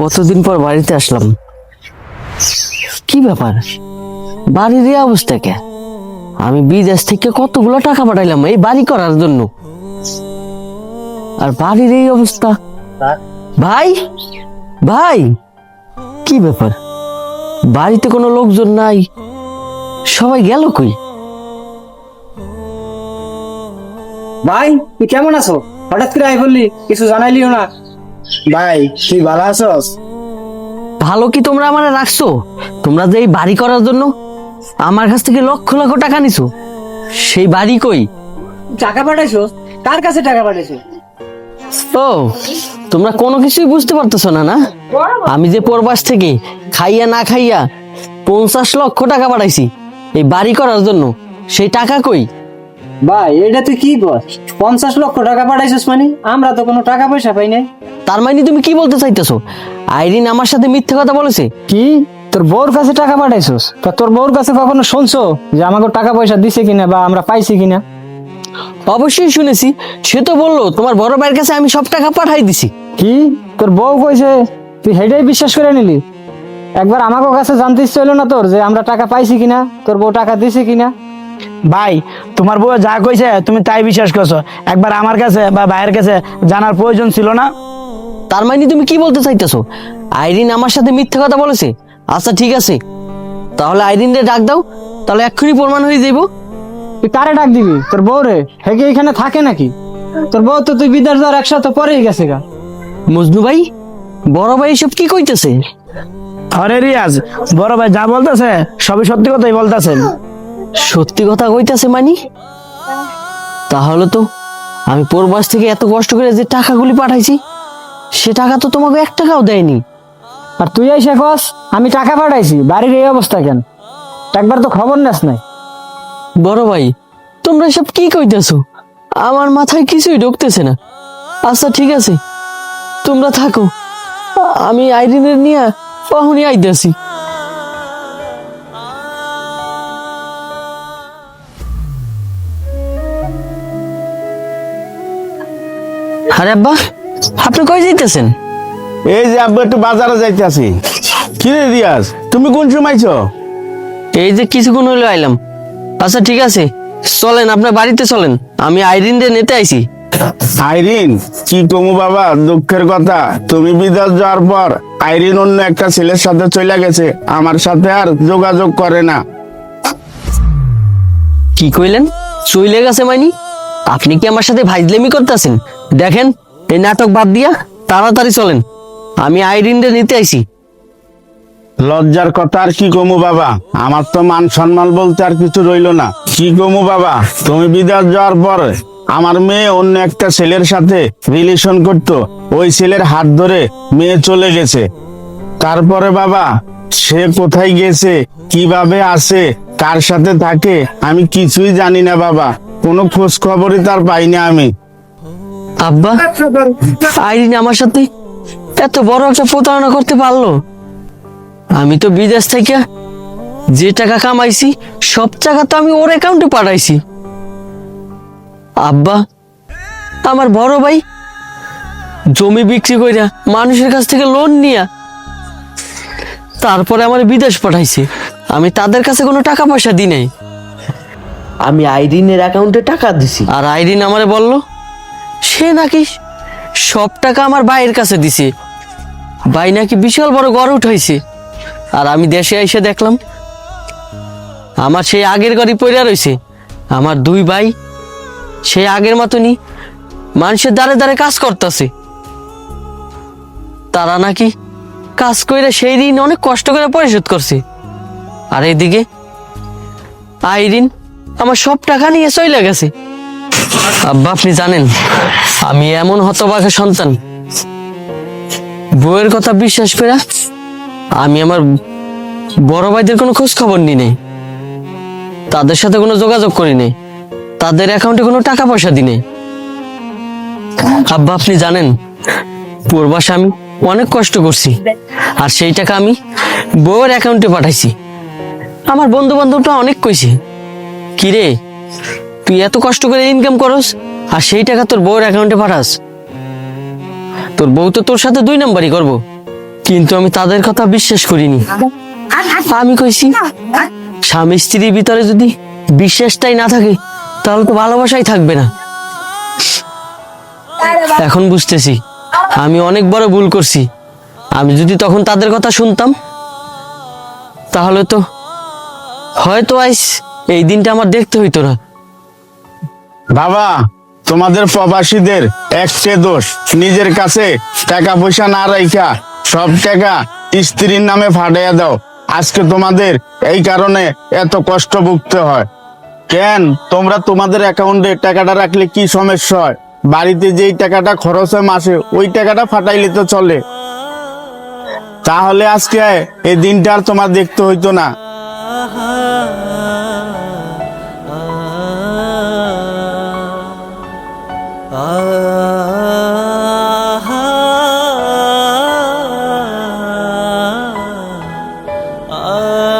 কতদিন পর বাড়িতে আসলাম? কি ব্যাপার? বাড়ির এই অবস্থা কে? আমি বিদেশ থেকে কতগুলো টাকা পাঠাইলাম এই বাড়ি করার জন্য। আর বাড়ির এই অবস্থা? ভাই? ভাই? কি ব্যাপার? বাড়িতে কোনো লোকজন নাই। সবাই গেল কই? ভাই তুই কেমন আছো? হঠাৎ করে আই বললি কিছু জানাইলিও না। ভাই তুই ভালো আছস? ভালো কি তোমরা আমার রাখছো? তোমরা যে এই বাড়ি করার জন্য আমার কাছ থেকে লক্ষ লক্ষ টাকা নিছো সেই বাড়ি কই? টাকা পাঠাইছো? কার কাছে টাকা পাঠাইছো? ও তোমরা কোনো কিছুই বুঝতে পারতেছো না না? আমি যে পরবাস থেকে খাইয়া না খাইয়া পঞ্চাশ লক্ষ টাকা পাঠাইছি এই বাড়ি করার জন্য সেই টাকা কই? ভাই এটা তুই কি বল পঞ্চাশ লক্ষ টাকা পাঠাইছিস মানে? আমরা তো কোনো টাকা পয়সা পাই নাই। তার মানে তুমি কি বলতে চাইতেছো? আইরিন আমার সাথে মিথ্যে কথা বলেছে? কি? তোর বউর কাছে টাকা পাঠাইছিস? তা তোর বউর কাছে কখনো শুনছো যে আমাকে টাকা পয়সা দিছে কিনা বা আমরা পাইছি কিনা? অবশ্যই শুনেছি। সে তো বলল তোমার বড় ভাইয়ের কাছে আমি সব টাকা পাঠাই দিছি। কি? তোর বউ কইছে তুই হেডেই বিশ্বাস করে নিলি? একবার আমাকে কাছে জানতে ইচ্ছে হলো না তোর যে আমরা টাকা পাইছি কিনা তোর বউ টাকা দিছে কিনা? ভাই তোমার বউ যা কইছে তুমি তাই বিশ্বাস করছ। একবার আমার কাছে বা ভাইয়ের কাছে জানার প্রয়োজন ছিল না? তার মানে তুমি কি বলতে চাইতেছো? আইরিন আমার সাথে মিথ্যে কথা বলেছে? আচ্ছা ঠিক আছে। তাহলে আইরিন রে ডাক দাও তাহলে এক্ষুনি প্রমাণ হয়ে যাইবো। তুই কারে ডাক দিবি? তোর বউ রে? হে কি এখানে থাকে নাকি? তোর বউ তো তুই বিদেশ যাওয়ার একসাথে পরেই গেছে গা। মজনু ভাই বড় ভাই এসব কি কইতেছে? আরে রিয়াজ বড় ভাই যা বলতেছে সবই সত্যি কথাই বলতেছেন সত্যি কথা কইতাছে মানি? তাহলে তো আমি পূর্বাস থেকে এত কষ্ট করে যে টাকাগুলি পাঠাইছি সে টাকা তো তোমাকে এক টাকাও দেয়নি। আর তুই এসে কস, আমি টাকা পাঠাইছি, বাড়ির এই অবস্থা কেন? একবার তো খবর নেস নাই। বড় ভাই, তোমরা সব কি কইতেছো? আমার মাথায় কিছুই ঢুকতেছে না। আচ্ছা ঠিক আছে। তোমরা থাকো। আমি আইরিনের নিয়ে কখনই আইতেছি। আরে আব্বা আপনি কই যাইতেছেন? এই যে আব্বু একটু বাজারে যাইতেছি। কি রে রিয়াজ? তুমি কোন সময় এই যে কিছুক্ষণ হইল আইলাম। আচ্ছা ঠিক আছে। চলেন আপনার বাড়িতে চলেন। আমি আইরিন দিয়ে নিতে আইছি। আইরিন কি কমু বাবা? দুঃখের কথা। তুমি বিদেশ যাওয়ার পর আইরিন অন্য একটা ছেলের সাথে চলে গেছে। আমার সাথে আর যোগাযোগ করে না। কি কইলেন? চইলে গেছে মাইনি? আপনি কি আমার সাথে ভাইজলেমি করতেছেন? দেখেন এই নাটক বাদ দিয়া তাড়াতাড়ি চলেন। আমি আইরিন নিতে আইছি। লজ্জার কথা আর কি কমু বাবা? আমার তো মান সম্মান বলতে আর কিছু রইল না। কি কমু বাবা? তুমি বিদেশ যাওয়ার পর আমার মেয়ে অন্য একটা ছেলের সাথে রিলেশন করতো। ওই ছেলের হাত ধরে মেয়ে চলে গেছে। তারপরে বাবা, সে কোথায় গেছে? কীভাবে আছে? কার সাথে থাকে? আমি কিছুই জানি না বাবা। কোনো খোঁজ খবরই তার পাই না আমি। আব্বা আইরিন আমার সাথে এত বড় একটা প্রতারণা করতে পারল। আমি তো বিদেশ থেকে যে টাকা কামাইছি সব টাকা তো আমি ওর অ্যাকাউন্টে পাঠাইছি। আব্বা আমার বড় ভাই জমি বিক্রি কইরা মানুষের কাছ থেকে লোন নিয়া তারপরে আমার বিদেশ পাঠাইছে। আমি তাদের কাছে কোনো টাকা পয়সা দিই নাই। আমি আইরিনের অ্যাকাউন্টে টাকা দিছি। আর আইরিন আমারে বলল সে নাকি সব টাকা আমার ভাইয়ের কাছে দিছে। ভাই নাকি বিশাল বড় গড় উঠাইছে। আর আমি দেশে এসে দেখলাম, আমার সেই আগের গাড়ি পড়ে রয়েছে আমার দুই ভাই সেই আগের মতনই মানুষের দ্বারে দ্বারে কাজ করতেছে। তারা নাকি কাজ করে সেই ঋণ অনেক কষ্ট করে পরিশোধ করছে। আর এদিকে আইরিন আমার সব টাকা নিয়ে চলে গেছে। আব্বা, আপনি জানেন, আমি এমন হতবাগা সন্তান। বউয়ের কথা বিশ্বাস করে আমি আমার বড় ভাইদের কোনো খোঁজ খবর নি নেই। তাদের সাথে কোনো যোগাযোগ করি নেই। তাদের অ্যাকাউন্টে কোনো টাকা পয়সা দিই নেই। আব্বা, আপনি জানেন পূর্বাস আমি অনেক কষ্ট করছি। আর সেই টাকা আমি বউয়ের অ্যাকাউন্টে পাঠাইছি। আমার বন্ধু বান্ধবটা অনেক কইছে, কিরে তুই এত কষ্ট করে ইনকাম করস? আর সেই টাকা তোর বউয়ের অ্যাকাউন্টে পাঠাস? তোর বউ তো তোর সাথে দুই নাম্বারই করব। কিন্তু আমি তাদের কথা বিশ্বাস করিনি। আমি কইছি, স্বামী স্ত্রীর ভিতরে যদি বিশ্বাসটাই না থাকে, তাহলে তো ভালোবাসাই থাকবে না। এখন বুঝতেছি, আমি অনেক বড় ভুল করছি। আমি যদি তখন তাদের কথা শুনতাম, তাহলে তো হয়তো আইস এই দিনটা আমার দেখতে হইতো না। বাবা, তোমাদের প্রবাসীদের একটে দোষ, নিজের কাছে টাকা পয়সা না রাইখা। সব টাকা স্ত্রীর নামে ফাটাইয়া দাও। আজকে তোমাদের এই কারণে এত কষ্ট ভুগতে হয়। কেন? তোমরা তোমাদের অ্যাকাউন্টে টাকাটা রাখলে কি সমস্যা হয়? বাড়িতে যেই টাকাটা খরচ হয় মাসে, ওই টাকাটা ফাটাইলে তো চলে। তাহলে আজকে এই দিনটা আর তোমার দেখতে হইতো না। Uh...